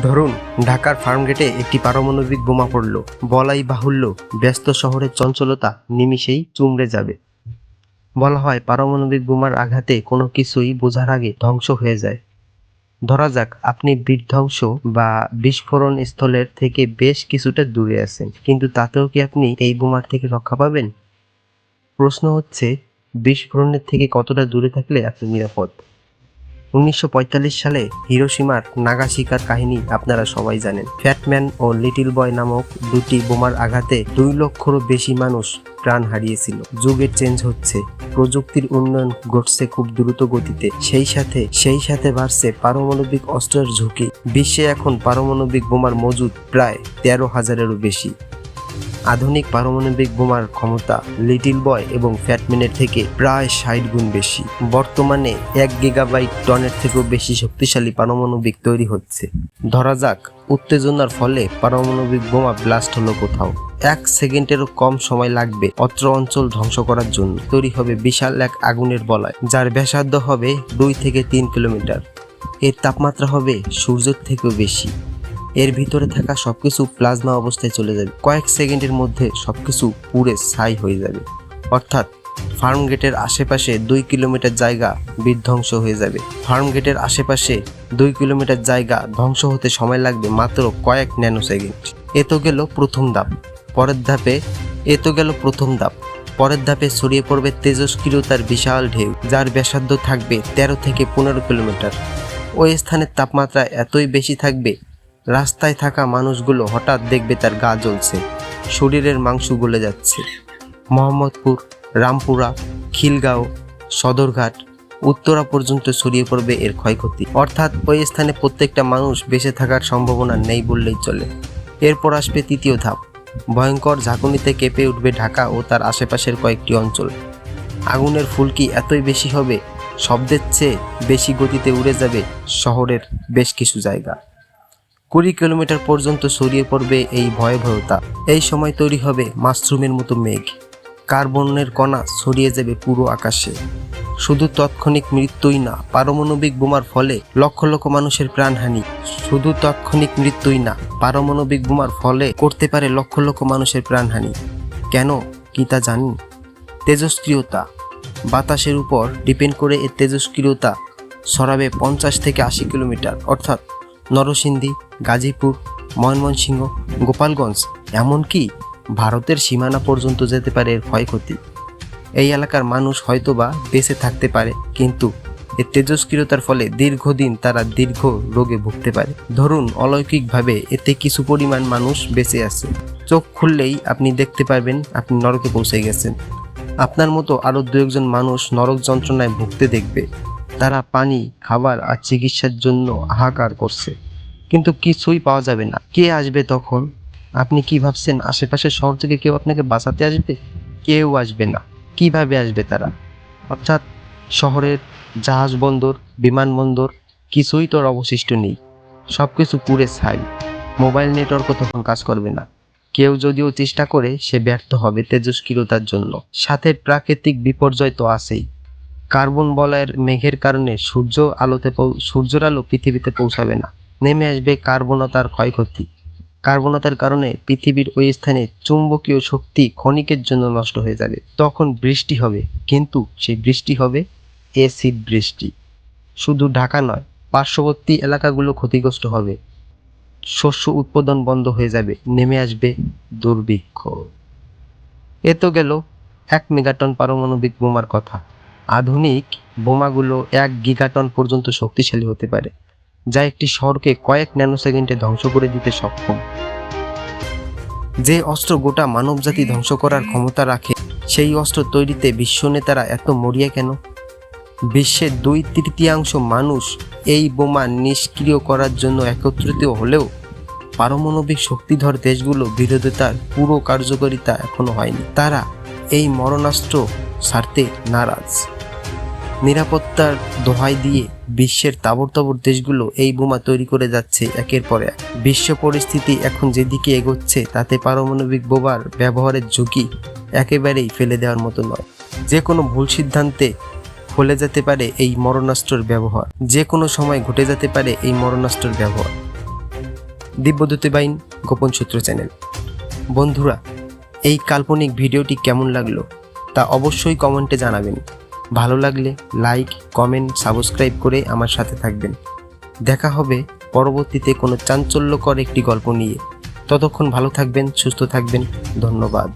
ধরুন, ঢাকার ফার্মগেটে একটি পারমাণবিক বোমা পড়ল। বলাই বাহুল্য, ব্যস্ত শহরের চঞ্চলতা নিমিষেই চুমড়ে যাবে। বলা হয়, পারমাণবিক বোমার আঘাতে কোনো কিছুই বোঝার আগে ধ্বংস হয়ে যায়। ধরা যাক, আপনি বিধ্বংস বা বিস্ফোরণ স্থলের থেকে বেশ কিছুটা দূরে আছেন, কিন্তু তাতেও কি আপনি এই বোমার থেকে রক্ষা পাবেন? প্রশ্ন হচ্ছে, বিস্ফোরণের থেকে কতটা দূরে থাকলে আপনি নিরাপদ? উনিশশো পঁয়তাল্লিশ সালে হিরোসীমার নাগাশিকার কাহিনী আপনারা সবাই জানেন। ফ্যাটম্যান ও লিটিল বয় নামক দুটি বোমার আঘাতে দুই লক্ষরও বেশি মানুষ প্রাণ হারিয়েছিল। যুগের চেঞ্জ হচ্ছে। প্রযুক্তির উন্নয়ন ঘটছে খুব দ্রুত গতিতে। সেই সাথে সেই সাথে বাড়ছে পারমাণবিক অস্ত্রের ঝুঁকি। বিশ্বে এখন পারমাণবিক বোমার মজুদ প্রায় তেরো হাজারেরও বেশি। আধুনিক পারমাণবিক বোমার ক্ষমতা লিটিল বয় এবং ফ্যাটম্যানের থেকে প্রায় ষাট গুণ বেশি। বর্তমানে এক গিগাবাইট টনের থেকেও বেশি শক্তিশালী পারমাণবিক তৈরি হচ্ছে। ধরা যাক, উত্তেজনার ফলে পারমাণবিক বোমা ব্লাস্ট হলো কোথাও। এক সেকেন্ডেরও কম সময় লাগবে অত্র অঞ্চল ধ্বংস করার জন্য। তৈরি হবে বিশাল এক আগুনের বলয়, যার ব্যাসার্ধ হবে দুই থেকে তিন কিলোমিটার। এর তাপমাত্রা হবে সূর্যের থেকেও বেশি। এর ভিতরে থাকা সবকিছু প্লাজমা অবস্থায় চলে যাবে। কয়েক সেকেন্ডের মধ্যে সবকিছু পুড়ে ছাই হয়ে যাবে। অর্থাৎ ফার্ম গেটের আশেপাশে দুই কিলোমিটার জায়গা বিধ্বংস হয়ে যাবে। ফার্ম গেটের আশেপাশে দুই কিলোমিটার জায়গা ধ্বংস হতে সময় লাগবে মাত্র কয়েক ন্যানো সেকেন্ড এ তো গেল প্রথম ধাপ। পরের ধাপে, এ তো গেল প্রথম ধাপ। পরের ধাপে ছড়িয়ে পড়বে তেজস্ক্রিয়তার বিশাল ঢেউ, যার ব্যাসার্ধ থাকবে তেরো থেকে পনেরো কিলোমিটার। ওই স্থানের তাপমাত্রা এতই বেশি থাকবে রাস্তায় থাকা মানুষগুলো হঠাৎ দেখবে তার গা জ্বলছে, শরীরের মাংস গলে যাচ্ছে। মোহাম্মদপুর, রামপুরা, খিলগাঁও, সদরঘাট, উত্তরা পর্যন্ত ছড়িয়ে পড়বে এর ক্ষয়ক্ষতি। অর্থাৎ ওই স্থানে প্রত্যেকটা মানুষ বেঁচে থাকার সম্ভাবনা নেই বললেই চলে। এরপর আসবে তৃতীয় ধাপ, ভয়ঙ্কর ঝাঁকুনিতে কেঁপে উঠবে ঢাকা ও তার আশেপাশের কয়েকটি অঞ্চল। আগুনের ফুলকি এতই বেশি হবে? শব্দের চেয়ে বেশি গতিতে উড়ে যাবে শহরের বেশ কিছু জায়গা। কুড়ি কিলোমিটার পর্যন্ত ছড়িয়ে পড়বে এই ভয়াবহতা। এই সময় তৈরি হবে মাশরুমের মতো মেঘ। কার্বনের কণা ছড়িয়ে যাবে পুরো আকাশে। শুধু তাৎক্ষণিক মৃত্যুই না, পারমাণবিক বোমার ফলে লক্ষ লক্ষ মানুষের প্রাণহানি। শুধু তাৎক্ষণিক মৃত্যুই না, পারমাণবিক বোমার ফলে করতে পারে লক্ষ লক্ষ মানুষের প্রাণহানি। কেন, কি তা জানি? তেজস্ক্রিয়তা। বাতাসের উপর ডিপেন্ড করে এর তেজস্ক্রিয়তা সরাবে পঞ্চাশ থেকে আশি কিলোমিটার, অর্থাৎ নরসিংদী, গাজীপুর, ময়মনসিংহ, গোপালগঞ্জ, এমনকি ভারতের সীমানা পর্যন্ত যেতে পারে এর ক্ষয়ক্ষতি। এই এলাকার মানুষ হয়তোবা বেঁচে থাকতে পারে, কিন্তু এর তেজস্ক্রিয়তার ফলে দীর্ঘদিন তারা দীর্ঘ রোগে ভুগতে পারে। ধরুন, অলৌকিকভাবে এতে কিছু পরিমাণ মানুষ বেঁচে আছে। চোখ খুললেই আপনি দেখতে পারবেন, আপনি নরকে পৌঁছে গেছেন। আপনার মতো আরও দু একজন মানুষ নরক যন্ত্রণায় ভুগতে দেখবে। তারা পানি, খাবার আর চিকিৎসার জন্য হাহাকার করছে। কিন্তু কিছুই পাওয়া যাবে না। কে আসবে তখন? আপনি কি ভাবছেন আশেপাশের শহর থেকে কেউ আপনাকে বাঁচাতে আসবে? কেউ আসবে না। কীভাবে আসবে তারা? অর্থাৎ শহরের জাহাজ বন্দর বিমানবন্দর কিছুই তোর অবশিষ্ট নেই। সব কিছু পুড়ে ছাই। মোবাইল নেটওয়ার্কও তখন কাজ করবে না। কেউ যদিও চেষ্টা করে, সে ব্যর্থ হবে তেজস্ক্রিয়তার জন্য। সাথে প্রাকৃতিক বিপর্যয় তো আছেই। কার্বন বলয়ের মেঘের কারণে সূর্য আলোতে সূর্যের আলো পৃথিবীতে পৌঁছাবে না। নেমে আসবে কার্বনতার ক্ষয়ক্ষতি। কার্বনতার কারণে পৃথিবীর ওই স্থানে চুম্বকীয় শক্তি ক্ষণিকের জন্য নষ্ট হয়ে যাবে। তখন বৃষ্টি হবে। কিন্তু সেই বৃষ্টি হবে এসিড বৃষ্টি। শুধু ঢাকা নয়, পার্শ্ববর্তী এলাকাগুলো ক্ষতিগ্রস্ত হবে। শস্য উৎপাদন বন্ধ হয়ে যাবে। নেমে আসবে দুর্ভিক্ষ। এ তো গেল এক মেগাটন পারমাণবিক বোমার কথা। আধুনিক বোমাগুলো এক গিগাটন পর্যন্ত শক্তিশালী হতে পারে, যা একটি শহরকে কয়েক ন্যানো সেকেন্ডে ধ্বংস করে দিতে সক্ষম। যে অস্ত্র গোটা মানবজাতি ধ্বংস করার ক্ষমতা রাখে, সেই অস্ত্র তৈরিতে বিশ্ব নেতারা এত মরিয়া কেন? বিশ্বের দুই তৃতীয়াংশ মানুষ এই বোমা নিষ্ক্রিয় করার জন্য একত্রিত হলেও পারমাণবিক শক্তিধর দেশগুলো বিরোধিতার পুরো কার্যকারিতা এখনও হয়নি। তারা এই মরণাস্ত্র ছাড়তে নারাজ। নিরাপত্তার দোহাই দিয়ে বিশ্বের তাবর তাবর দেশগুলো এই বোমা তৈরি করে যাচ্ছে একের পর এক। বিশ্ব পরিস্থিতি এখন যেদিকে এগোচ্ছে, তাতে পারমাণবিক বোমার ব্যবহারের ঝুঁকি একেবারেই ফেলে দেওয়ার মতো নয়। যে কোনো ভুল সিদ্ধান্তে ফলে যেতে পারে এই মরণাস্ত্রের ব্যবহার। যে কোনো সময় ঘটে যেতে পারে এই মরণাস্ত্রের ব্যবহার। দিব্যদূতি বাইন, গোপন সূত্র চ্যানেল। বন্ধুরা, এই কাল্পনিক ভিডিওটি কেমন লাগল তা অবশ্যই কমেন্টে জানাবেন। ভালো লাগলে লাইক কমেন্ট সাবস্ক্রাইব করে আমার সাথে থাকবেন। দেখা হবে পরবর্তীতে কোনো চাঞ্চল্যকর একটি গল্প নিয়ে। ততক্ষণ ভালো থাকবেন, সুস্থ থাকবেন, ধন্যবাদ।